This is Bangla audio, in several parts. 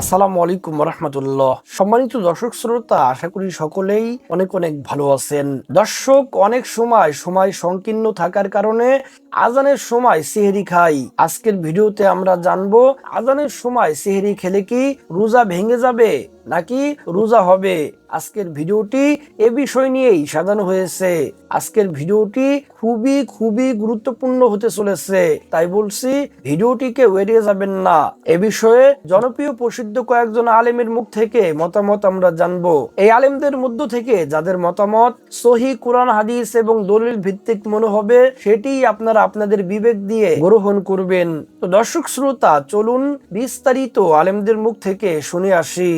আসসালামু আলাইকুম রহমতুল্লাহ সম্মানিত দর্শক শ্রোতা, আশা করি সকলেই অনেক অনেক ভালো আছেন। দর্শক, অনেক সময় সময় সংকীর্ণ থাকার কারণে আজানের সময় সেহেরি খাই। আজকের ভিডিওতে আমরা জানব, আজানের সময় সেহেরি খেলে কি রোজা ভেঙে যাবে? নাকি রোজা হবে? আজকের ভিডিওটি এ বিষয় নিয়েই সাজানো হয়েছে। আজকের ভিডিওটি খুবই খুবই গুরুত্বপূর্ণ হতে চলেছে। তাই বলছি, ভিডিওটিকে এড়িয়ে যাবেন না। এ বিষয়ে জনপ্রিয় প্রসিদ্ধ কয়েকজন আলেমের মুখ থেকে মতামত আমরা জানব। এই আলেমদের মধ্য থেকে যাদের মতামত সহি কোরআন, হাদিস এবং দলিল ভিত্তিক মনে হবে সেটি আপনারা আপনাদের বিবেক দিয়ে গ্রহণ করবেন। তো দর্শক শ্রোতা, চলুন বিস্তারিত আলেমদের মুখ থেকে শুনে আসি।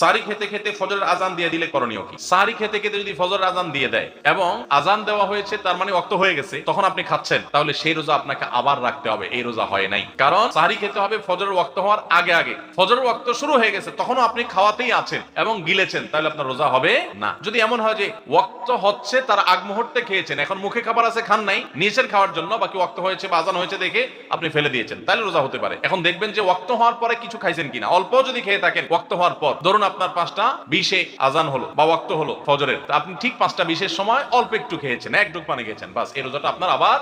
সারি খেতে খেতে ফজরের আজান দিয়ে দিলে করণীয় কি? সারি খেতে খেতে যদি ফজরের আজান দিয়ে দেয় এবং আজান দেওয়া হয়েছে, তার মানে অক্ত হয়ে গেছে, তখন আপনি খাচ্ছেন, তাহলে সেই রোজা আপনাকে আবার রাখতে হবে, এই রোজা হয় নাই। কারণ সারি খেতে হবে ফজরের ওয়াক্ত হওয়ার আগে আগে। ফজরের ওয়াক্ত শুরু হয়ে গেছে, তখনও আপনি খাওয়াতেই আছেন এবং গিলেছেন, তাহলে আপনার রোজা হবে না। যদি এমন হয় যে ওয়াক্ত হচ্ছে, তার আগ মুহূর্তে খেয়েছেন, এখন মুখে খাবার আছে, খান নাই নিয়েছেন খাওয়ার জন্য বাকি ওয়াক্ত হয়েছে বা আজান হয়েছে দেখে আপনি ফেলে দিয়েছেন, তাহলে রোজা হতে পারে। এখন দেখবেন যে ওয়াক্ত হওয়ার পরে কিছু খাইছেন কিনা, অল্প যদি খেয়ে থাকেন, ওয়াক্ত হওয়ার পর। ধরুন আপনার পাঁচটা বিশে আজান হলো, বা ওয়াক্ত হলো, ফজরের। আপনি ঠিক পাঁচটা বিশের সময় অল্প একটু খেয়েছেন, এক ডুক পানি খেয়েছেন, বাস। এই রোজাটা আপনার আবার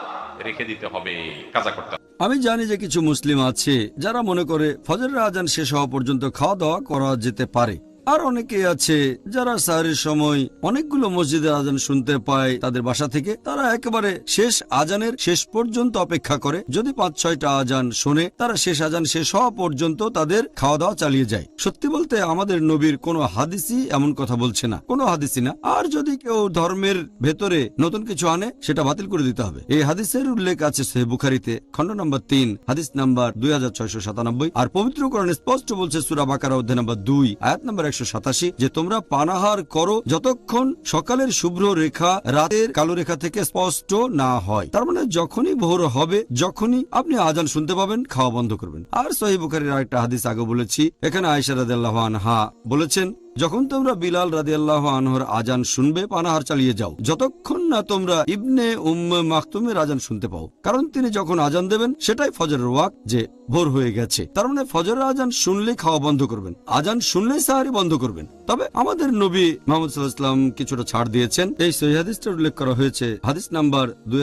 রেখে দিতে হবে, কাজা করতে আমি জানি যে কিছু মুসলিম আছে যারা মনে করে ফজরের আজান শেষ হওয়া পর্যন্ত খাওয়া দাওয়া করা যেতে পারে। আর অনেকে আছে যারা সাহারির সময় অনেকগুলো মসজিদের আজান শুনতে পায়। তাদের বাসা থেকে তারা একেবারে শেষ আজানের শেষ পর্যন্ত অপেক্ষা করে। যদি পাঁচ, ছয়টা আজান শোনে, তারা শেষ আজান শেষ হওয়া পর্যন্ত তাদের খাওয়া দাওয়া চালিয়ে যায়। সত্যি বলতে আমাদের নবীর কোনো হাদিসই এমন কথা বলছে না। কোনো হাদিসই না। আর যদি কেউ ধর্মের ভেতরে নতুন কিছু আনে, সেটা বাতিল করে দিতে হবে। এই হাদিসের উল্লেখ আছে সে বুখারিতে, খণ্ড নম্বর তিন, হাদিস নাম্বার দুই হাজার ছয়শো সাতানব্বই। আর পবিত্র কোরআনে স্পষ্ট বলছে সুরা বাকারা, অধ্যায় নম্বর দুই, আয়াত নম্বর একশো সাতাশি, যে তোমরা পানাহার করো যতক্ষণ সকালের শুভ্র রেখা রাতের কালো রেখা থেকে স্পষ্ট না হয়। তার মানে যখনই ভোর হবে, যখনই আপনি আজান শুনতে পাবেন, খাওয়া বন্ধ করবেন। আর সহিবুখারির আরেকটা হাদিস আগে বলেছি, এখানে আয়সারাদ হা বলেছেন যখন তোমরা বিলাল রাদিয়াল্লাহু আনহর আজান শুনবে, পানাহার চালিয়ে যাও। যতক্ষণ না তোমরা ইবনে উম্মে মাকতুমের আজান শুনতে পাও। কারণ তিনি যখন আজান দেবেন, সেটাই ফজর ওয়াক যে ভোর হয়ে গেছে। তার মানে ফজরের আজান শুনলে খাওয়া বন্ধ করবেন। আজান শুনলেই সাহারি বন্ধ করবেন। তবে আমাদের নবী মোহাম্মদ সাল্লাহাম কিছুটা ছাড় দিয়েছেন। এই সহি হাদিসটা উল্লেখ করা হয়েছে হাদিস নাম্বার দুই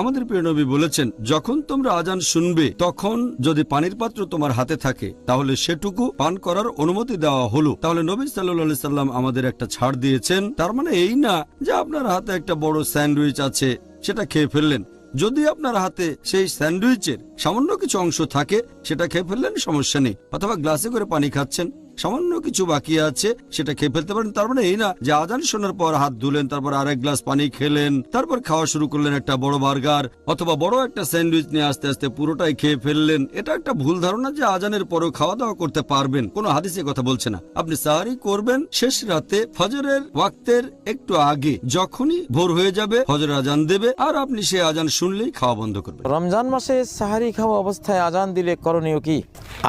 আমাদের প্রিয় নবী বলেছেন, যখন তোমরা আজান শুনবে, তখন যদি পানির পাত্র তোমার হাতে থাকে, তাহলে সেটুকু পান করার অনুমতি দেওয়া হলো। তাহলে নবী সাল্লাহ সাল্লাম আমাদের একটা ছাড় দিয়েছেন। তার মানে এই না যে আপনার হাতে একটা বড় স্যান্ডউইচ আছে, সেটা খেয়ে ফেললেন। যদি আপনার হাতে সেই স্যান্ডউইচের সামান্য কিছু অংশ থাকে, সেটা খেয়ে ফেললেন, সমস্যা নেই। অথবা গ্লাসে করে পানি খাচ্ছেন। সামান্য কিছু বাকি আছে, সেটা খেয়ে ফেলতে পারেন। তার মানে এই না যে আজান শোনার পর হাত ধুলেন, তারপর আরেক গ্লাস পানি খেলেন, তারপর খাওয়া শুরু করলেন একটা বড় বার্গার অথবা বড় একটা স্যান্ডউইচ নিয়ে আস্তে আস্তে পুরোটাই খেয়ে ফেললেন। এটা একটা ভুল ধারণা যে আজানের পরেও খাওয়া দাওয়া করতে পারবেন। কোনো হাদিসে কথা বলছে না। আপনি সাহারি করবেন শেষ রাতে ফজরের ওয়াক্তের একটু আগে, যখনই ভোর হয়ে যাবে ফজরের আজান দেবে, আর আপনি সে আজান শুনলেই খাওয়া বন্ধ করবেন। রমজান মাসে সাহারি খাওয়া অবস্থায় আজান দিলে করণীয় কি?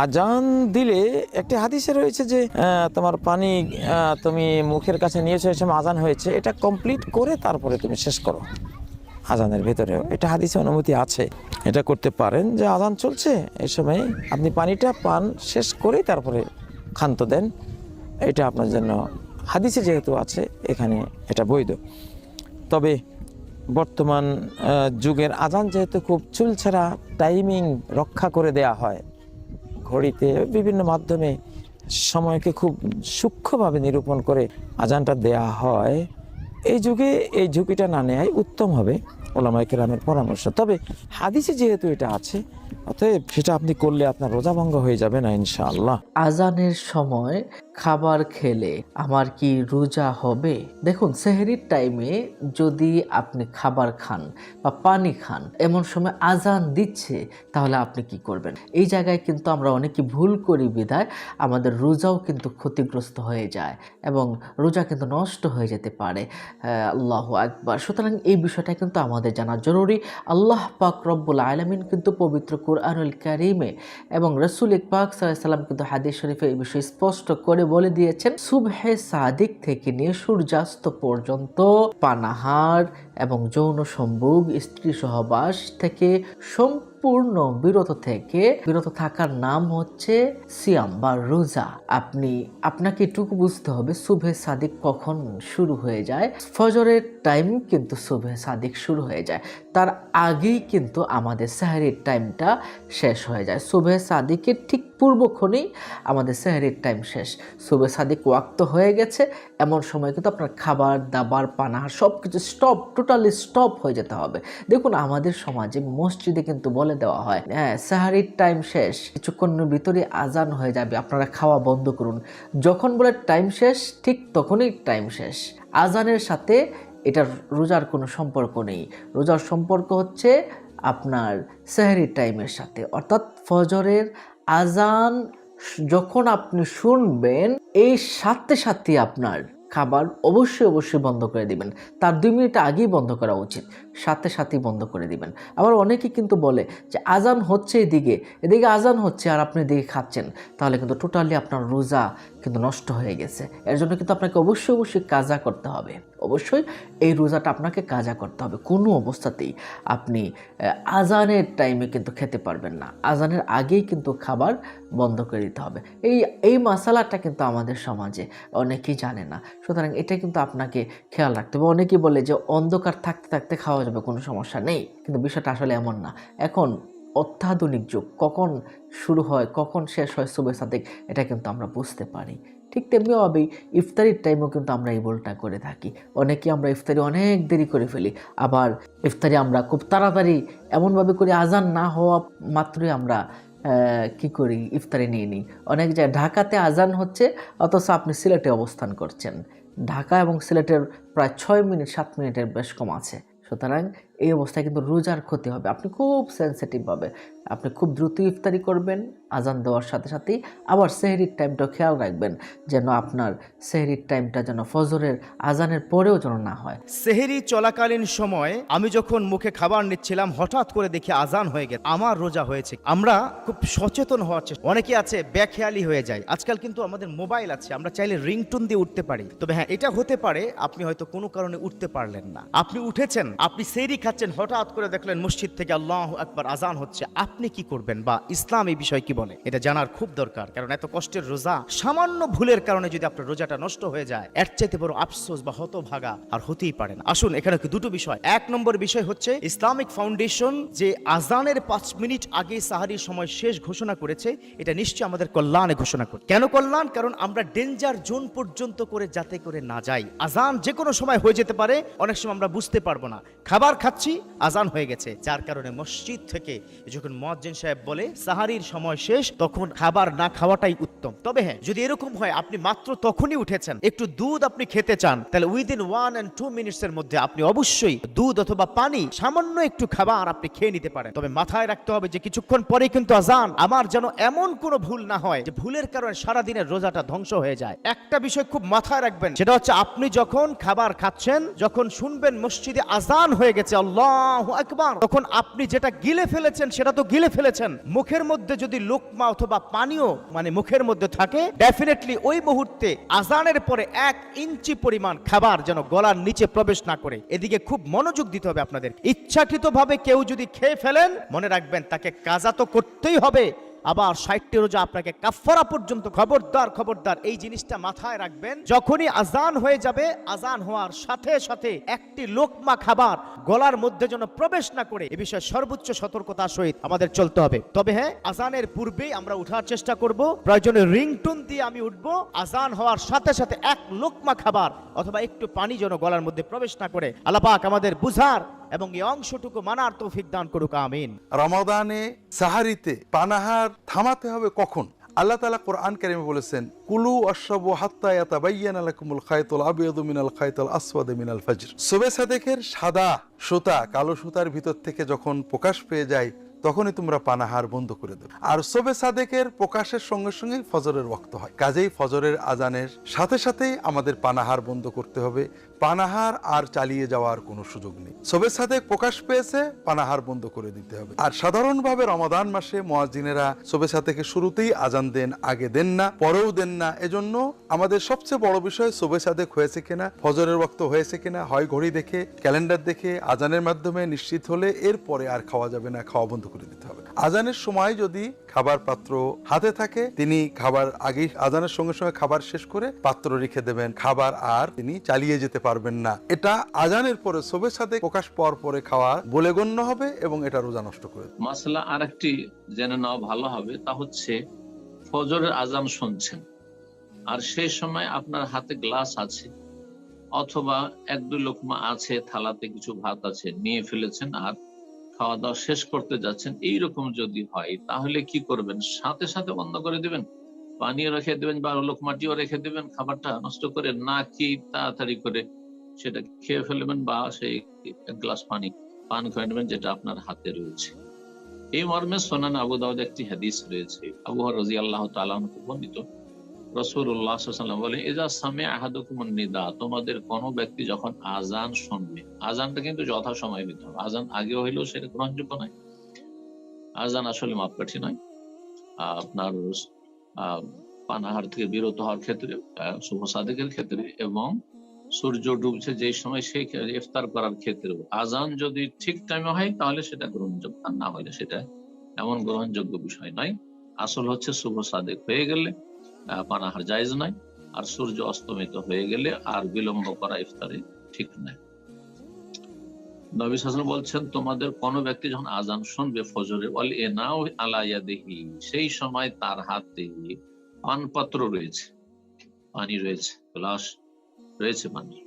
আজান দিলে একটি হাদিসে রয়েছে যে তোমার পানি তুমি মুখের কাছে নিয়েছো সময় আজান হয়েছে, এটা কমপ্লিট করে তারপরে তুমি শেষ করো। আজানের ভেতরেও। এটা হাদিসে অনুমতি আছে। এটা করতে পারেন যে আজান চলছে, এই সময় আপনি পানিটা পান, শেষ করেই তারপরে ক্ষান্ত দেন। এটা আপনার জন্য হাদিসে যেহেতু আছে, এখানে এটা বৈধ। তবে বর্তমান যুগের আজান যেহেতু খুব চুলছাড়া টাইমিং রক্ষা করে দেয়া হয়। ঘড়িতে বিভিন্ন মাধ্যমে সময়কে খুব সূক্ষ্মভাবে নিরূপণ করে আজানটা দেয়া হয়। এই যুগে এই ঝুঁকিটা না নেওয়াই উত্তম হবে ওলামাই কেরামের পরামর্শ। তবে হাদিসে যেহেতু এটা আছে, অতএব সেটা আপনি করলে আপনার রোজা ভঙ্গ হয়ে যাবে না ইনশাআল্লাহ। আজানের সময় খাবার খেলে আমার কি রোজা হবে? দেখুন, সেহেরির টাইমে যদি আপনি খাবার খান বা পানি খান, এমন সময় আজান দিচ্ছে, তাহলে আপনি কি করবেন? এই জায়গায় কিন্তু আমরা অনেকে ভুল করি বিধায়, আমাদের রোজাও কিন্তু ক্ষতিগ্রস্ত হয়ে যায় এবং রোজা কিন্তু নষ্ট হয়ে যেতে পারে। আল্লাহ আকবার। সুতরাং এই বিষয়টা কিন্তু আমাদের জানা জরুরি। আল্লাহ পাক রব্বুল আলমিন কিন্তু পবিত্র কুরআনুল কারিমে এবং রসুল পাক সাল্লাম কিন্তু হাদিস শরীফে এই বিষয়ে স্পষ্ট করে বলে দিয়েছেন, সুবহে সাদিক থেকে নিয়ে সূর্যাস্ত পর্যন্ত পানাহার এবং যৌন সম্ভোগ, স্ত্রী সহবাস থেকে সম্পূর্ণ সম্পূর্ণ বিরত থেকে বিরত থাকার নাম হচ্ছে সিয়াম বা রোজা। আপনি, আপনাকে এটুকু বুঝতে হবে, শুভে সাদিক কখন শুরু হয়ে যায়। ফজরের টাইম কিন্তু শুভে সাদিক শুরু হয়ে যায়। তার আগেই কিন্তু আমাদের সাহারির টাইমটা শেষ হয়ে যায়। শুভে সাদিকের ঠিক পূর্বক্ষণেই আমাদের সাহারির টাইম শেষ। শুভে সাদিক ওয়াক্ত হয়ে গেছে। এমন সময় কিন্তু আপনার খাবার, দাবার পানাহার সব কিছু স্টপ টোটালি স্টপ হয়ে যেতে হবে। দেখুন, আমাদের সমাজে মসজিদে কিন্তু বলে দেওয়া হয় হ্যাঁ সাহারির টাইম শেষ। কিছুক্ষণের ভিতরে আজান হয়ে যাবে। আপনারা খাওয়া বন্ধ করুন। যখন বলে টাইম শেষ, ঠিক তখনই টাইম শেষ। আজানের সাথে এটার রোজার কোনো সম্পর্ক নেই। রোজার সম্পর্ক হচ্ছে আপনার সেহরির টাইমের সাথে। অর্থাৎ ফজরের আজান যখন আপনি শুনবেন এই সাথে সাথে আপনার খাবার অবশ্যই অবশ্যই বন্ধ করে দিবেন। তার দুই মিনিট আগেই বন্ধ করা উচিত। সাথে সাথেই বন্ধ করে দিবেন। আবার অনেকে কিন্তু বলে যে আজান হচ্ছে এদিকে এদিকে আজান হচ্ছে আর আপনি এদিকে খাচ্ছেন। তাহলে কিন্তু টোটালি আপনার রোজা কিন্তু নষ্ট হয়ে গেছে। এর জন্য কিন্তু আপনাকে অবশ্যই অবশ্যই কাজা করতে হবে। অবশ্যই এই রোজাটা আপনাকে কাজা করতে হবে। কোনো অবস্থাতেই আপনি আজানের টাইমে কিন্তু খেতে পারবেন না। আজানের আগেই কিন্তু খাবার বন্ধ করে দিতে হবে। এই এই মশালাটা কিন্তু আমাদের সমাজে অনেকেই জানে না। সুতরাং এটা কিন্তু আপনাকে খেয়াল রাখতে হবে। অনেকেই বলে যে, অন্ধকার থাকতে থাকতে খাওয়া যাবে, কোনো সমস্যা নেই। কিন্তু বিষয়টা আসলে এমন না। এখন অত্যাধুনিক যুগ। কখন শুরু হয়, কখন শেষ হয় শুভে সাদিক, এটা কিন্তু আমরা বুঝতে পারি। ঠিক তেমনিভাবেই ইফতারির টাইমেও কিন্তু আমরা এই বলটা করে থাকি। অনেকে আমরা ইফতারি অনেক দেরি করে ফেলি। আবার ইফতারি আমরা খুব তাড়াতাড়ি এমনভাবে করি, আজান না হওয়া মাত্রই আমরা কি করি, ইফতারি নিয়ে নিই। অনেক জায়গায় ঢাকাতে আজান হচ্ছে, অথচ আপনি সিলেটে অবস্থান করছেন। ঢাকা এবং সিলেটের প্রায় ছয় মিনিট, সাত মিনিটের বেশ কম আছে। সুতরাং এই অবস্থায় কিন্তু রোজার ক্ষতি হবে। আপনি খুব সেন্সিটিভভাবে আপনি খুব দ্রুত ইফতারি করবেন, আজান দেওয়ার সাথে সাথেই আবার সেহরির টাইমটা খেয়াল রাখবেন, যেন আপনার সেহরির টাইমটা যেন ফজরের আজানের পরেও যেন না হয়। সেহেরি চলাকালীন সময় আমি যখন মুখে খাবার নিচ্ছিলাম, হঠাৎ করে দেখি আজান হয়ে গেছে, আমার রোজা হয়েছে। আমরা খুব সচেতন হওয়ার চেষ্টা, অনেকে আছে বেখেয়ালি হয়ে যায়, আজকাল কিন্তু আমাদের মোবাইল আছে, আমরা চাইলে রিংটোন দিয়ে উঠতে পারি। তবে হ্যাঁ এটা হতে পারে, আপনি হয়তো কোনো কারণে উঠতে পারলেন না। আপনি উঠেছেন, আপনি সেরি খাচ্ছেন, হঠাৎ করে দেখলেন মসজিদ থেকে আল্লাহ একবার আজান হচ্ছে। আপনি কি করবেন বা ইসলাম এই বিষয় কি বলে? এটা জানার খুব দরকার, কারণ এত কষ্টের রোজা সামান্য ভুলের কারণে যদি আপনার রোজাটা নষ্ট হয়ে যায়, এর চাইতে বড় আফসোস বা হতভাগা আর হতেই পারে না। আসুন, এখানে দুটো বিষয়। এক নম্বর বিষয় হচ্ছে, ইসলামিক ফাউন্ডেশন যে আজানের পাঁচ মিনিট আগে সাহারির সময় শেষ ঘোষণা করেছে, এটা নিশ্চয়ই আমাদের কল্যাণে ঘোষণা করে, কেন কল্যাণ? কারণ আমরা ডেঞ্জার জোন পর্যন্ত করে যাতে করে না যাই। আজান যে কোনো সময় হয়ে যেতে পারে, অনেক সময় আমরা বুঝতে পারব না। খাবার খাচ্ছি, আজান হয়ে গেছে, যার কারণে মসজিদ থেকে যখন মজ্জেন সাহেব বলে, সাহারির সময় শেষ, তখন খাবার না খাওয়াটাই উত্তম। তবে হ্যাঁ যদি এরকম হয়, আপনি মাত্র তখনই উঠেছেন। একটু দুধ আপনি খেতে চান, তাহলে within one and two minutes এর মধ্যে আপনি অবশ্যই দুধ অথবা পানি, সামান্য একটু খাবার আপনি খেয়ে নিতে পারেন। তবে মাথায় রাখতে হবে যে কিছুক্ষণ পরে কিন্তু আজান, আমার যেন এমন কোনো ভুল না হয় যে ভুলের কারণে সারা দিনের রোজাটা ধ্বংস হয়ে যায়। একটা বিষয় খুব মাথায় রাখবেন, সেটা হচ্ছে আপনি যখন খাবার খাচ্ছেন, যখন শুনবেন মসজিদে আজান হয়ে গেছে, আল্লাহ আকবার, তখন আপনি যেটা গিলে ফেলেছেন, সেটা তো গিলে ফেলেছেন। মুখের মধ্যে যদি লোকমা অথবা পানীয় মানে মুখের মধ্যে থাকে ডেফিনেটলি ওই মুহূর্তে আজানের পরে এক ইঞ্চি পরিমাণ খাবার যেন গলার নিচে প্রবেশ না করে। এদিকে খুব মনোযোগ দিতে হবে আপনাদের। ইচ্ছাকৃতভাবে কেউ যদি খেয়ে ফেলেন, মনে রাখবেন তাকে কাজা তো করতেই হবে। আবার ষাটটি রোজা আপনাকে কাফারা পর্যন্ত খবরদার খবরদার। এই জিনিসটা মাথায় রাখবেন, যখনই আজান হয়ে যাবে, আজান হওয়ার সাথে সাথে একটি লোকমা খাবার গলার মধ্যে যেন প্রবেশ না করে, এ বিষয়ে সর্বোচ্চ সতর্কতার সহিত আমাদের চলতে হবে। তবে হ্যাঁ আজানের পূর্বেই আমরা উঠার চেষ্টা করব। প্রয়োজনে রিংটোন দিয়ে আমি উঠবো। আজান হওয়ার সাথে সাথে এক লোকমা খাবার অথবা একটু পানি যেন গলার মধ্যে প্রবেশ না করে। আলাপাক আমাদের বুঝার এবং এই অংশটুকু মানার তৌফিক দান করুক, আমিন। রমাদানে সাহারিতে পানাহার থামাতে হবে কখন? আল্লাহ তালা কোরআন কারিমে বলেছেন, কুলু অশ্বব হাত্তা ইয়াতাবাইয়ান আলাকুমুল খায়তুল আবিয়াদু মিনাল খায়তুল আসওয়াদ মিনাল ফজর। সুবে সাদেকের সাদা সুতা, কালো সুতার ভিতর থেকে যখন প্রকাশ পেয়ে যায় তখনই তোমরা পানাহার বন্ধ করে দেবে। আর সোবে সাদেকের প্রকাশের সঙ্গে সঙ্গে ফজরের ওয়াক্ত হয়। কাজেই ফজরের আজানের সাথে সাথেই আমাদের পানাহার বন্ধ করতে হবে। পানাহার আর চালিয়ে যাওয়ার কোনো সুযোগ নেই। সোবে সাদেক প্রকাশ পেয়েছে, পানাহার বন্ধ করে দিতে হবে। আর সাধারণভাবে রমাদান মাসে মোয়াজিনেরা সোবে সাদেকে শুরুতেই আজান দেন, আগে দেন না, পরেও দেন না। এজন্য আমাদের সবচেয়ে বড় বিষয় সোবে সাদেক হয়েছে কিনা, ফজরের ওয়াক্ত হয়েছে কিনা, হয় ঘড়ি দেখে, ক্যালেন্ডার দেখে, আজানের মাধ্যমে নিশ্চিত হলে এরপরে আর খাওয়া যাবে না, খাওয়া বন্ধ করে দিতে হবে। আজানের সময় যদি খাবার পাত্র হাতে থাকে, তিনি খাবার আগেই, আজানের সঙ্গে সঙ্গে খাবার শেষ করে পাত্র রেখে দেবেন। খাবার আর তিনি চালিয়ে যেতে পারবেন না। এটা আজানের পরে সবের সাথে প্রকাশ পাওয়ার পরে খাওয়া বলে গণ্য হবে এবং এটা রোজা নষ্ট করে। মাসলা আরেকটি জেনে নেওয়া ভালো হবে, তা হচ্ছে ফজরের আজান শুনছেন। আর সেই সময় আপনার হাতে গ্লাস আছে, অথবা এক দুই লোকমা আছে, থালাতে কিছু ভাত আছে, নিয়ে ফেলেছেন, আর খাওয়া দাওয়া শেষ করতে যাচ্ছেন, এইরকম যদি হয়, তাহলে কি করবেন? সাথে সাথে বন্ধ করে দিবেন? পানিও রেখে দেবেন বা লোকমাটিও রেখে দেবেন খাবারটা নষ্ট করে না কি তাড়াতাড়ি করে সেটা খেয়ে ফেলবেন বা সেই এক গ্লাস পানি পান করে নেবেন যেটা আপনার হাতে রয়েছে? এই মর্মে সোনান আবু দাউদ একটি হাদিস রয়েছে। আবু রাজি আল্লাহ তালাকে বর্ণিত। রসুল্লাহ সাল্লাম বলে এজা সামে আহাদুকুমন নিদা তোমাদের ব্যক্তি যখন আজান শুনবে আজানটা কিন্তু দিতে হবে আজান হইলেও সেটা গ্রহণযোগ্য নয়। আজান আসলে মাপকাঠি নয়। আপনার পানাহার থেকে বিরত হওয়ার ক্ষেত্রে শুভ সাদেকের ক্ষেত্রে এবং সূর্য ডুবছে যে সময় সেই ইফতার করার ক্ষেত্রে। আজান যদি ঠিক টাইমে হয়, তাহলে সেটা গ্রহণযোগ্য না হলে সেটা এমন গ্রহণযোগ্য বিষয় নয়। আসল হচ্ছে শুভ সাদেক হয়ে গেলে পানাহার জায়েজ নয় আর সূর্য অস্তমিত হয়ে গেলে আর বিলম্ব করা ইফতারে ঠিক নয় নবী সাসন বলছেন, তোমাদের কোনো ব্যক্তি যখন আজান শুনবে ফজরে বল এ নাও আলাইয়া দেখি সেই সময় তার হাতে পানপত্র রয়েছে, পানি রয়েছে, গ্লাস রয়েছে পানি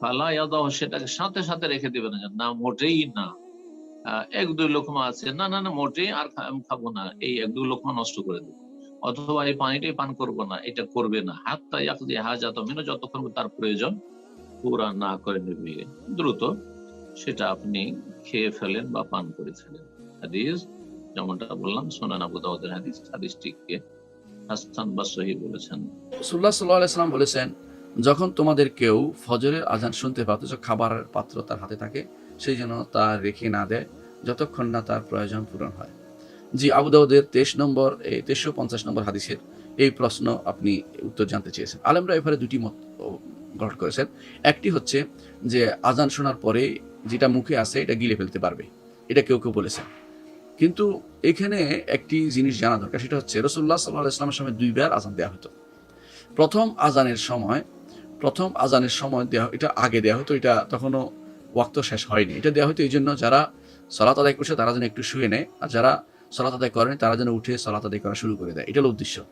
ফালা ইয়াদাহ, সেটাকে সাথে সাথে রেখে দিবে না না, মোটেই না এক দুই লোকমা আছে, না না না, মোটেই আর খাব না, এই এক দুই লোকমা নষ্ট করে দেবো অথবা এই পানিটাই পান করব না, এটা করবে না। হাত তাই ইয়াকদি হাজাত মিনো যতক্ষণ তার প্রয়োজন, পুরা না করে নেবে। দ্রুত সেটা আপনি খেয়ে ফেলেন বা পান করে ফেলেন। হাদিস, যেমনটা বললাম, সোনান আবু দাউদের হাদিস, হাদিসটিকে হাসান বা সহি বলেছেন। সুল্লাহ সাল্লাম বলেছেন, যখন তোমাদের কেউ ফজরের আজান শুনতে অথচ খাবারের পাত্র তার হাতে থাকে, সেই জন্য তা রেখে না দেয়, যতক্ষণ না তার প্রয়োজন পূরণ হয়। জি আবু দাউদের তেইশ নম্বর, এই তেইশশো পঞ্চাশ নম্বর হাদিসের এই প্রশ্ন আপনি উত্তর জানতে চেয়েছেন। আলেমরা এবারে দুটি মত গ্রহণ করেছেন। একটি হচ্ছে যে, আজান শোনার পরে যেটা মুখে আসে, এটা গিলে ফেলতে পারবে। এটা কেউ কেউ বলেছেন। কিন্তু এখানে একটি জিনিস জানা দরকার, সেটা হচ্ছে রসুল্লাহ সাল্লাহ ইসলামের সময় দুইবার আজান দেওয়া হতো। প্রথম আজানের সময়, প্রথম আজানের সময় দেওয়া এটা আগে দেওয়া হতো, এটা তখনও ওয়াক্ত শেষ হয়নি। এটা দেওয়া হতো এই জন্য যারা সলাত আদায় করছে, তারা যেন একটু শুয়ে নেয়। আর যারা সলাত আদায় করেন, তারা যেন উঠে সলাত আদায় করা শুরু করে দেয়। এটা হলো উদ্দেশ্য।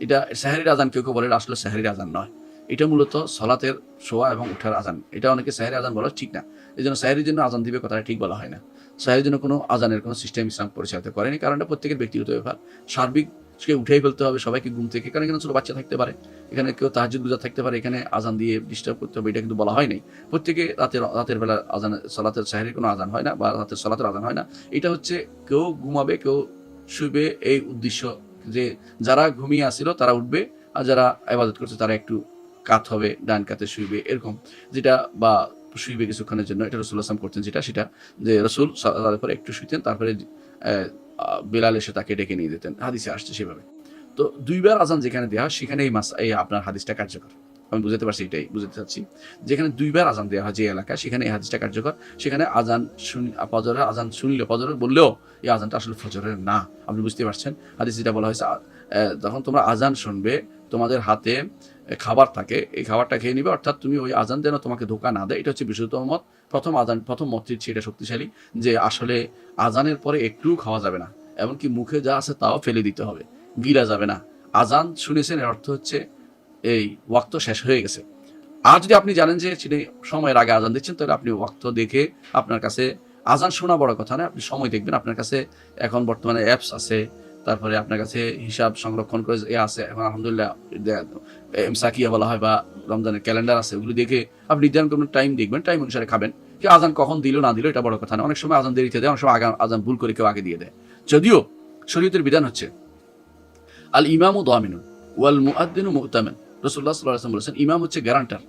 এটা সাহারির আজান কেউ কেউ বলে আসলে সাহারির আজান নয়। এটা মূলত সলাতের শোয়া এবং উঠার আজান এটা অনেকে সাহারি আজান বলা ঠিক না। এই জন্য সাহারির জন্য আজান দিবে কথাটা ঠিক বলা হয় না। সাহারির জন্য কোনো আজানের কোনো সিস্টেম ইসলাম পরিচালিত করেনি। কারণটা প্রত্যেকের ব্যক্তিগত ব্যাপার। সার্বিক কে উঠেই ফেলতে হবে, সবাইকে ঘুম থেকে। কারণ এখানে ছোট বাচ্চা থাকতে পারে। এখানে কেউ তাহাজুদ গুজার থাকতে পারে, এখানে আজান দিয়ে ডিস্টার্ব করতে হবে, এটা কিন্তু বলা হয় নাই। প্রত্যেকে রাতের রাতের বেলা আজান, সলাতের সাহেরের কোনো আজান হয় না বা রাতের সলাতের আজান হয় না। এটা হচ্ছে কেউ ঘুমাবে, কেউ শুবে এই উদ্দেশ্য যে যারা ঘুমিয়ে আসছিল তারা উঠবে, আর যারা আবাদত করছে তারা একটু কাত হবে, ডান কাতে শুইবে, এরকম। যেটা বা শুইবে কিছুক্ষণের জন্য, এটা রসুল আসলাম করতেন যেটা, সেটা যে রসুল তারপরে একটু শুইতেন, তারপরে বেলাল এসে তাকে ডেকে নিয়ে যেতেন। হাদিসে আসছে সেভাবে। তো দুইবার আজান যেখানে দেওয়া হয় সেখানে এই মাস, এই আপনার হাদিসটা কার্যকর। আমি বুঝতে পারছি এটাই, বুঝতে চাচ্ছি। যেখানে দুইবার আজান দেওয়া হয় যে এলাকা সেখানে এই হাদিসটা কার্যকর। সেখানে আজান শুন, ফজরের আজান শুনলে ফজরের বললেও এই আজানটা আসলে ফজরের না। আপনি বুঝতে পারছেন? হাদিস যেটা বলা হয়েছে যখন তোমরা আজান শুনবে তোমাদের হাতে খাবার থাকে, এই খাবারটা খেয়ে নিবে, অর্থাৎ তুমি ওই আজান যেন তোমাকে ধোকা না দেয়। এটা হচ্ছে বিশুদ্ধ মত। প্রথম আজান, প্রথম মতটির চেয়ে এটা শক্তিশালী যে আসলে আজানের পরে একটুও খাওয়া যাবে না। এমনকি মুখে যা আছে তাও ফেলে দিতে হবে, গিলা যাবে না। আজান শুনেছেন, এর অর্থ হচ্ছে এই ওয়াক্ত শেষ হয়ে গেছে। আর যদি আপনি জানেন যে তিনি সময়ের আগে আজান দিচ্ছেন, তাহলে আপনি ওয়াক্ত দেখে আপনার কাছে আজান শোনা বড় কথা না আপনি সময় দেখবেন, আপনার কাছে এখন বর্তমানে অ্যাপস আছে তারপরে আপনার কাছে হিসাব সংরক্ষণ করে এ আছে, এখন আলহামদুলিল্লাহ এমসাকিয়া বলা হয় বা রমজানের ক্যালেন্ডার আছে, ওগুলো দেখে আপনি নির্ধারণ করবেন টাইম দেখবেন টাইম অনুসারে খাবেন। কেউ আজান কখন দিল, না দিল, এটা বড় কথা না। অনেক সময় আজান দেরিতে দেয়, অনেক সময় আজান ভুল করে কেউ আগে দিয়ে দেয়। যদিও শরীয়তের বিধান হচ্ছে, আল ইমামু দামিনুন ওয়াল মুআদ্দিনু মুতামেন। রসুল্লাহ সাল্লাহ বলেছেন, ইমাম হচ্ছে গ্যারান্টার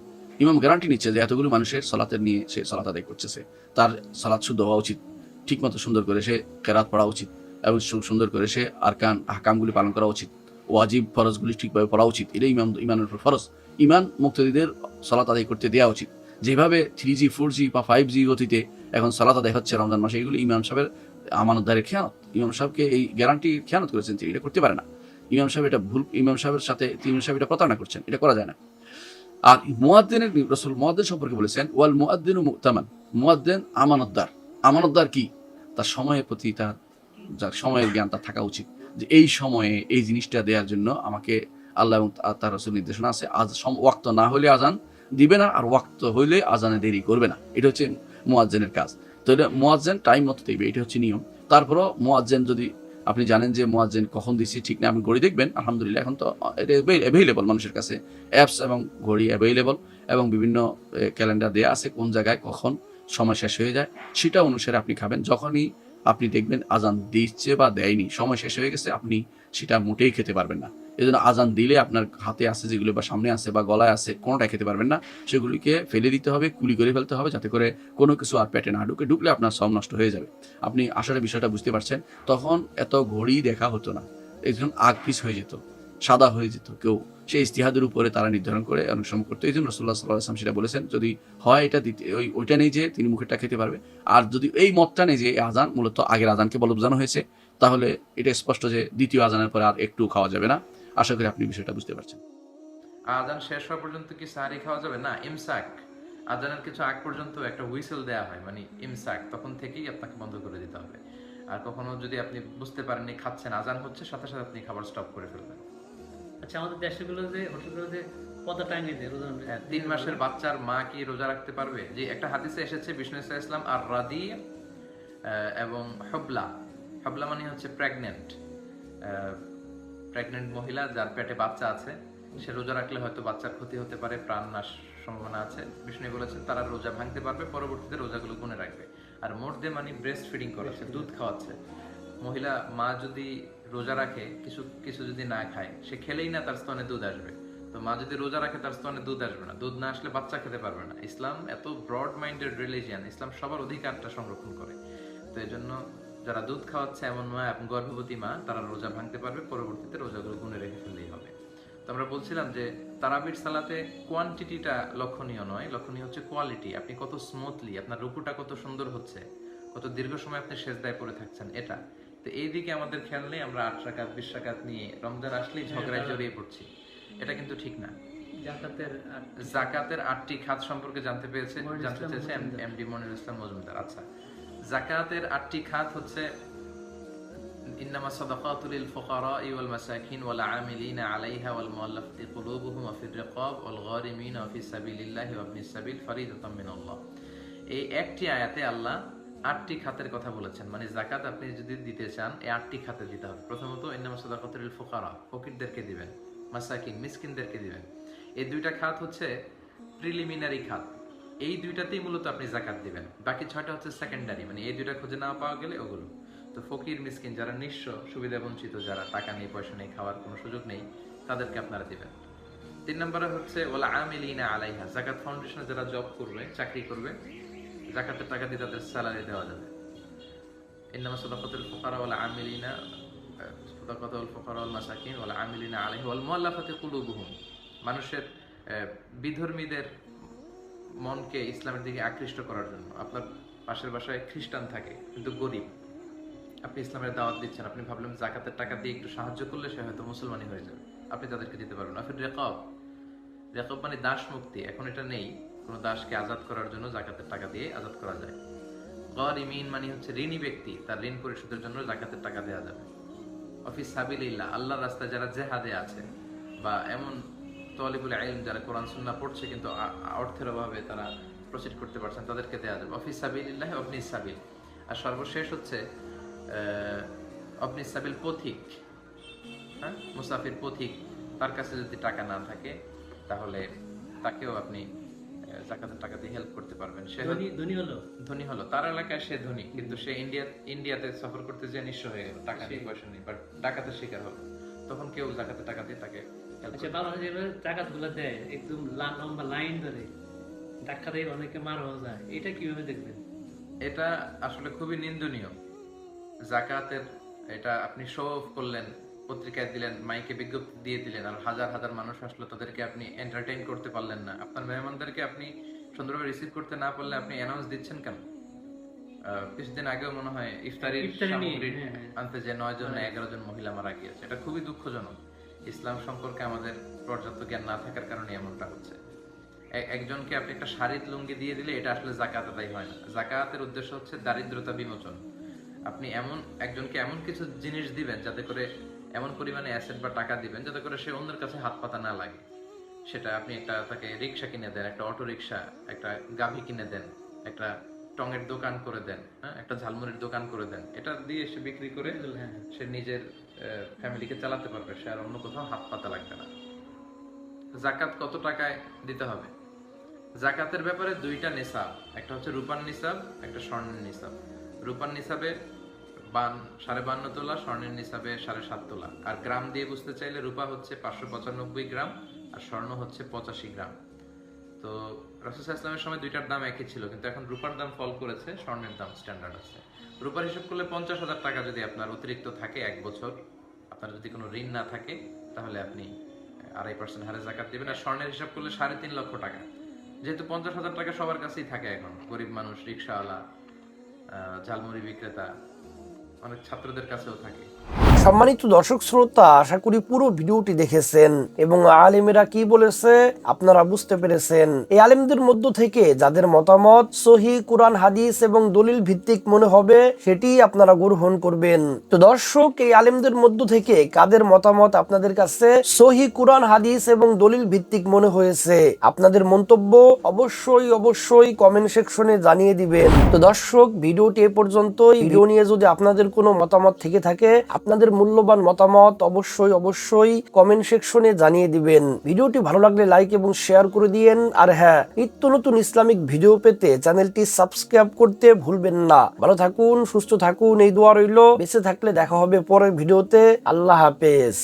ইমাম গ্যারান্টি নিচ্ছে যে এতগুলো মানুষের সলাতের নিয়ে সে সলাত আদায় করতেছে। তার সলাৎ শুদ্ধ হওয়া উচিত, ঠিকমতো সুন্দর করে সে কেরাত পড়া উচিত। এবং সুন্দর করে সে আরকান আহকামগুলি পালন করা উচিত। ওয়াজিব ফরজগুলি ঠিকভাবে পড়া উচিত। এটাই ইমাম ইমানের উপর ফরজ। ইমান মুক্তদিদের সলাত আদায় করতে দেওয়া উচিত। যেভাবে থ্রি জি ফোর জি বা ফাইভ জি গতিতে এখন সলাত আদায় হচ্ছে রমজান মাসে, এগুলি ইমাম সাহেবের আমানতদারের খেয়ানত। ইমাম সাহেবকে এই গ্যারান্টি খেয়ানত করেছেন তিনি এটা করতে পারে না। ইমাম সাহেব এটা ভুল ইমাম সাহেবের সাথে ইমাম সাহেব এটা প্রতারণা করছেন। এটা করা যায় না। আর মুয়াদ্দিনের রসুল মুয়াদ্দিন সম্পর্কে বলেছেন, ওয়াল মুয়াদ্দিন মুতামান। মুয়াদ্দিন আমানতদার। আমানতদার কি? তার সময়ের প্রতি তার যার সময়ের জ্ঞান তার থাকা উচিত যে এই সময়ে এই জিনিসটা দেওয়ার জন্য আমাকে আল্লাহ এবং তার রসুল নির্দেশনা আছে, আজ ওয়াক্ত না হলে আজান দিবে না, আর ওয়াক্ত হইলে আজানে দেরি করবে না। এটা হচ্ছে মোয়াজ্জেনের কাজ। তো এটা মুয়াজ্জেন টাইম মতো দেখবে এটা হচ্ছে নিয়ম। তারপরও মোয়াজ্জেন যদি আপনি জানেন যে মোয়াজ্জেন কখন দিচ্ছি ঠিক না আপনি ঘড়ি দেখবেন, আলহামদুলিল্লাহ, এখন তো এটা অ্যাভেলেবল মানুষের কাছে। অ্যাপস এবং ঘড়ি অ্যাভেলেবল এবং বিভিন্ন ক্যালেন্ডার দেওয়া আছে, কোন জায়গায়, কখন সময় শেষ হয়ে যায়, সেটা অনুসারে আপনি খাবেন। যখনই আপনি দেখবেন আজান দিচ্ছে বা দেয়নি, সময় শেষ হয়ে গেছে, আপনি সেটা মোটেই খেতে পারবেন না। এই জন্য আজান দিলে আপনার হাতে আছে যেগুলো বা সামনে আছে বা গলায় আছে কোনোটা খেতে পারবেন না। সেগুলিকে ফেলে দিতে হবে, কুলি করে ফেলতে হবে, যাতে করে কোনো কিছু আর পেটে না ঢুকে, ঢুকলে আপনার সব নষ্ট হয়ে যাবে। আপনি আসলে বিষয়টা বুঝতে পারছেন, তখন এত ঘড়ি দেখা হতো না একজন আগ পিস হয়ে যেত। সাদা হয়ে যেত। কেউ সেই ইস্তিহাদের উপরে তারা নির্ধারণ করে অনেক সময় করতো। এই জন্য রসুল্লাহ সাল্লাহ আসলাম সেটা বলেছেন, যদি হয় এটা দিতে, ওই, ওইটা নেই যে তিনি মুখেরটা খেতে পারবে। আর যদি এই মতটা নেই যে আজান মূলত আগের আজানকে বলে বোঝানো হয়েছে, তাহলে এটা স্পষ্ট যে দ্বিতীয় আজানের পরে আর একটু খাওয়া যাবে না। আশা করি আপনি বিষয়টা বুঝতে পারছেন। আজান শেষ হওয়া পর্যন্ত কি সাহারি খাওয়া যাবে? না, ইমসাক। আজানের কিছু আগ পর্যন্ত একটা হুইসেল দেওয়া হয় মানে ইমসাক। তখন থেকেই আপনাকে বন্ধ করে দিতে হবে। আর কখনো যদি আপনি বুঝতে পারেননি, খাচ্ছেন, আজান হচ্ছে, সাথে সাথে আপনি খাবার স্টপ করে ফেলবেন। আচ্ছা আমাদের দেশগুলো যে হোটেলগুলো যে পদা টাঙিয়ে দেয় রোজা হ্যাঁ, তিন মাসের বাচ্চার মা কি রোজা রাখতে পারবে? যে একটা হাদিসে এসেছে বিষ্ণু ইসলাম আর রাদি এবং হবলা। হবলা মানে হচ্ছে প্রেগনেন্ট প্রেগনেন্ট মহিলা যার পেটে বাচ্চা আছে সে রোজা রাখলে হয়তো বাচ্চার ক্ষতি হতে পারে প্রাণ নাশ সম্ভাবনা আছে। বিষ্ণু বলেছেন তারা রোজা ভাঙতে পারবে পরবর্তীতে রোজাগুলো গুনে রাখবে। আর মোট দিয়ে মানে ব্রেস্ট ফিডিং করাচ্ছে দুধ খাওয়াচ্ছে। মহিলা মা যদি রোজা রাখে, কিছু কিছু যদি না খায়, সে খেলেই না তার স্তনে দুধ আসবে। তো মা যদি রোজা রাখে, তার স্তনে দুধ আসবে না। দুধ না আসলে বাচ্চা খেতে পারবে না। ইসলাম এত ব্রড মাইন্ডেড রিলিজিয়ান ইসলাম সবার অধিকারটা সংরক্ষণ করে। তো এই জন্য যারা দুধ খাওয়াচ্ছে এমন মা এবং গর্ভবতী মা, তারা রোজা ভাঙতে পারবে, পরবর্তীতে রোজাগুলো গুনে রেখে ফেললেই হবে। তো আমরা বলছিলাম যে, তারাবির সালাতে কোয়ান্টিটিটা লক্ষণীয় নয়, লক্ষণীয় হচ্ছে কোয়ালিটি আপনি কত স্মুথলি আপনার রুকুটা কত সুন্দর হচ্ছে, কত দীর্ঘ সময় আপনি শেষ দায় পড়ে থাকছেন, এটা। তো এই দিকে আমাদের খেয়াল নেই আমরা আট রাকাত বিশ রাকাত নিয়ে রমজান আসলেই ঝগড়ায় জড়িয়ে পড়ছি এটা কিন্তু ঠিক না জাকাতের আর জাকাতের আটটি খাত সম্পর্কে জানতে পেরেছে মনিরুল জানতে ইসলাম চেয়েছে মজুমদার। এমডি মনিরুল ইসলাম মজুমদার আচ্ছা জাকাতের আটটি খাত হচ্ছে إنما الصدقات للفقراء والمساكين والعاملين عليها والمؤلفة قلوبهم وفي الرقاب والغارمين وفي سبيل الله وابن السبيل فريضة من الله এই একটি আয়াতে আল্লাহ আটটি খাতের কথা বলেছেন। মানে জাকাত আপনি যদি দিতে চান, এই আটটি খাতে দিতে হবে। প্রথমত, ইন্নামা সাদাকাতুল ফুকারা, ফকিরদেরকে দিবেন, মাসাকিন, মিসকিনদেরকে দিবেন। এই দুইটা খাত হচ্ছে প্রিলিমিনারি খাত। এই দুইটাতেই মূলত আপনি জাকাত দিবেন। বাকি ছয়টা হচ্ছে সেকেন্ডারি মানে এই দুইটা খুঁজে না পাওয়া গেলে ওগুলো। তো ফকির, মিসকিন যারা নিঃস্ব, সুবিধা বঞ্চিত, যারা টাকা নেই, পয়সা নেই, খাওয়ার কোনো সুযোগ নেই, তাদেরকে আপনারা দিবেন। তিন নম্বরে হচ্ছে ওলা আমিলিনা আলাইহা জাকাত ফাউন্ডেশনে যারা জব করবে, চাকরি করবে জাকাতের টাকা দিয়ে তাদের স্যালারি দেওয়া যাবে। ইন্নামা সাদাকাতুল ফুকারা ওয়াল আমিলিনা, সাদাকাতুল ফুকারা ওয়াল মাসাকিন ওয়াল আমিলিনা আলাইহি ওয়াল মুআল্লাফাতি কুলুবুহুম। মানুষের বিধর্মীদের মনকে ইসলামের দিকে আকৃষ্ট করার জন্য। আপনার পাশের বাসায় খ্রিস্টান থাকে, কিন্তু গরিব। আপনি ইসলামের দাওয়াত দিচ্ছেন, আপনি ভাবলেন জাকাতের টাকা দিয়ে একটু সাহায্য করলে সে হয়তো মুসলমানই হয়ে যাবে। আপনি তাদেরকে দিতে পারবেন আফির রেকব রেকব মানে দাস মুক্তি। এখন এটা নেই। কোনো দাসকে আজাদ করার জন্য জাকাতের টাকা দিয়ে আজাদ করা যায়। গরিমিন মানে হচ্ছে ঋণী ব্যক্তি, তার ঋণ পরিশোধের জন্য জাকাতের টাকা দেওয়া যাবে। অফিস সাবিলিল্লাহ, আল্লাহর রাস্তায় যারা জেহাদে আছে বা এমন তলিবুল আইলম যারা কোরআন সুন্না পড়ছে কিন্তু অর্থের অভাবে তারা প্রসিড করতে পারছেন, তাদেরকে দেওয়া যাবে। অফিস সাবিলিল্লাহ অবনি সাবিল। আর সর্বশেষ হচ্ছে অবনি সাবিল পথিক। হ্যাঁ? মুসাফির পথিক, তার কাছে যদি টাকা না থাকে, তাহলে তাকেও আপনি জাকাতের টাকা দিয়ে হেল্প করতে পারবেন। সে ধনী ধনী হলো? ধনী হলো। তার এলাকায় সে ধনী কিন্তু সে ইন্ডিয়া ইন্ডিয়াতে সফর করতে যে নিঃস্ব হয়ে গেল। টাকা নেই পয়সা নেই বাট ডাকাতের শিকার হলো। তখন কেউ জাকাতে টাকা দিয়ে তাকে আচ্ছা। বাংলাদেশে জাকাতগুলো দেয় একদম লম্বা লাইন ধরে। ডাক্তারে অনেকে মার হয়ে যায়। এটা কীভাবে দেখবেন? এটা আসলে খুবই নিন্দনীয়। জাকাতের এটা আপনি শো অফ করলেন পত্রিকায় দিলেন মাইকে বিজ্ঞপ্তি দিয়ে দিলেন আর হাজার হাজার মানুষ আসলো তাদেরকে আপনি এন্টারটেইন করতে পারলেন না। আপনার মেহমানদেরকে আপনি সুন্দরভাবে রিসিভ করতে না পারলে আপনি অ্যানাউন্স দিচ্ছেন কেন? কিছুদিন আগেও মনে হয় ইফতারি হ্যাঁ, হ্যাঁ। আনতে যে নয় জন এগারো জন মহিলা মারা গিয়েছে এটা খুবই দুঃখজনক। ইসলাম সম্পর্কে আমাদের পর্যাপ্ত জ্ঞান না থাকার কারণে এমনটা হচ্ছে। একজনকে আপনি একটা শাড়ির লুঙ্গি দিয়ে দিলে এটা আসলে জাকাত আদায় হয় না। জাকাতের উদ্দেশ্য হচ্ছে দারিদ্রতা বিমোচন। আপনি এমন একজনকে এমন কিছু জিনিস দিবেন যাতে করে এমন পরিমাণে অ্যাসেট বা টাকা দিবেন যাতে করে সে অন্যের কাছে হাত পাতা না লাগে। সেটা আপনি একটা তাকে রিক্সা কিনে দেন একটা অটো রিক্সা একটা গাভী কিনে দেন একটা টঙের দোকান করে দেন হ্যাঁ একটা ঝালমুড়ির দোকান করে দেন। এটা দিয়ে সে বিক্রি করে হ্যাঁ সে নিজের ফ্যামিলিকে চালাতে পারবে সে আর অন্য কোথাও হাত পাতা লাগবে না। জাকাত কত টাকায় দিতে হবে? জাকাতের ব্যাপারে দুইটা নিসাব একটা হচ্ছে রূপান নিসাব একটা স্বর্ণের নিসাব। রূপান নিসাবে সাড়ে বান্ন তোলা, স্বর্ণের নিসাবে সাড়ে সাত তোলা। আর গ্রাম দিয়ে বুঝতে চাইলে রূপা হচ্ছে পাঁচশো পঁচানব্বই গ্রাম, আর স্বর্ণ হচ্ছে পঁচাশি গ্রাম। তো রসুল ইসলামের সময় দুইটার দাম একই ছিল, কিন্তু এখন রূপার দাম ফল করেছে, স্বর্ণের দাম স্ট্যান্ডার্ড আছে। রূপার হিসাব করলে পঞ্চাশ হাজার টাকা যদি আপনার অতিরিক্ত থাকে এক বছর, আপনার যদি কোনো ঋণ না থাকে, তাহলে আপনি আড়াই পার্সেন্ট হারে জাকাত দেবেন। আর স্বর্ণের হিসাব করলে সাড়ে তিন লক্ষ টাকা। যেহেতু পঞ্চাশ হাজার টাকা সবার কাছেই থাকে এখন, গরিব মানুষ, রিক্সাওয়ালা ঝালমুড়ি বিক্রেতা অনেক ছাত্রদের কাছেও থাকে। সম্মানিত দর্শক শ্রোতা, আশা করি পুরো ভিডিওটি দেখেছেন এবং আলেমেরা কি বলেছে আপনারা বুঝতে পেরেছেন। এই আলেমদের মধ্য থেকে যাদের মতামত, সহি কোরআন, হাদিস এবং দলিল ভিত্তিক মনে হবে, সেটি আপনারা গ্রহণ করবেন। তো দর্শক, এই আলেমদের মধ্য থেকে কাদের মতামত আপনাদের কাছে? সহি কোরআন, হাদিস এবং দলিল ভিত্তিক মনে হয়েছে। আপনাদের মন্তব্য অবশ্যই অবশ্যই কমেন্ট সেকশনে জানিয়ে দিবেন। তো দর্শক, ভিডিওটি এ পর্যন্তই। ভিডিও নিয়ে যদি আপনাদের কোনো মতামত থেকে থাকে আপনাদের মূল্যবান মতামত অবশ্যই অবশ্যই কমেন্ট সেকশনে জানিয়ে দিবেন। ভিডিওটি ভালো লাগলে লাইক এবং শেয়ার করে দিয়েন। আর হ্যাঁ নিত্য নতুন ইসলামিক ভিডিও পেতে চ্যানেলটি সাবস্ক্রাইব করতে ভুলবেন না। ভালো থাকুন, সুস্থ থাকুন, এই দোয়া রইল। বেঁচে থাকলে দেখা হবে পরের ভিডিওতে আল্লাহ হাফেজ।